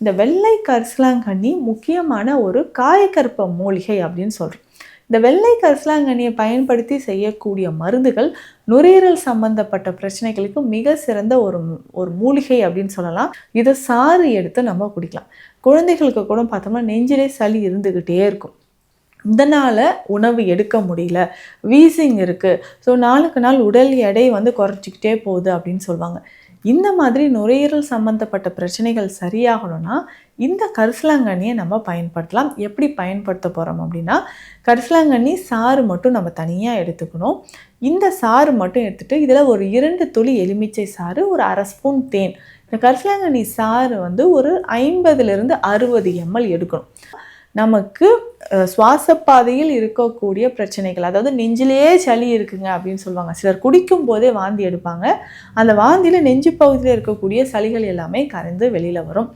இந்த வெள்ளை கரிசலாங்கண்ணி முக்கியமான ஒரு காயக்கற்ப மூலிகை அப்படின்னு சொல்கிறோம் இந்த வெள்ளை கரிசலாங்கண்ணியை பயன்படுத்தி செய்யக்கூடிய மருந்துகள் நுரையீரல் சம்பந்தப்பட்ட பிரச்சனைகளுக்கு மிக சிறந்த ஒரு ஒரு மூலிகை அப்படின்னு சொல்லலாம். இதை சாறு எடுத்து நம்ம குடிக்கலாம். குழந்தைகளுக்கு கூட பார்த்தோம்னா நெஞ்சிலே சளி இருந்துக்கிட்டே இருக்கும். இதனால் உணவு எடுக்க முடியல. வீசிங் இருக்குது ஸோ நாளுக்கு நாள் உடல் எடை வந்து குறைச்சிக்கிட்டே போகுது அப்படின்னு சொல்லுவாங்க. இந்த மாதிரி நுரையீரல் சம்மந்தப்பட்ட பிரச்சனைகள் சரியாகணும்னா இந்த கரிசலாங்கண்ணியை நம்ம பயன்படுத்தலாம். எப்படி பயன்படுத்த போகிறோம் அப்படின்னா கரிசலாங்கண்ணி சாறு மட்டும் நம்ம தனியாக எடுத்துக்கணும். இந்த சாறு மட்டும் எடுத்துகிட்டு இதில் ஒரு இரண்டு துளி எலுமிச்சை சாறு ஒரு அரை ஸ்பூன் தேன். இந்த கரிசலாங்கண்ணி சாறு வந்து ஒரு ஐம்பதுலேருந்து அறுபது எம்எல் எடுக்கணும். நமக்கு சுவாசப்பாதையில் இருக்கக்கூடிய பிரச்சனைகள் அதாவது நெஞ்சிலேயே சளி இருக்குங்க அப்படின்னு சொல்லுவாங்க. சிலர் குடிக்கும் போதே வாந்தி எடுப்பாங்க. அந்த வாந்தியில் நெஞ்சு பகுதியில் இருக்கக்கூடிய சளிகள் எல்லாமே கரைந்து வெளியில் வரும்.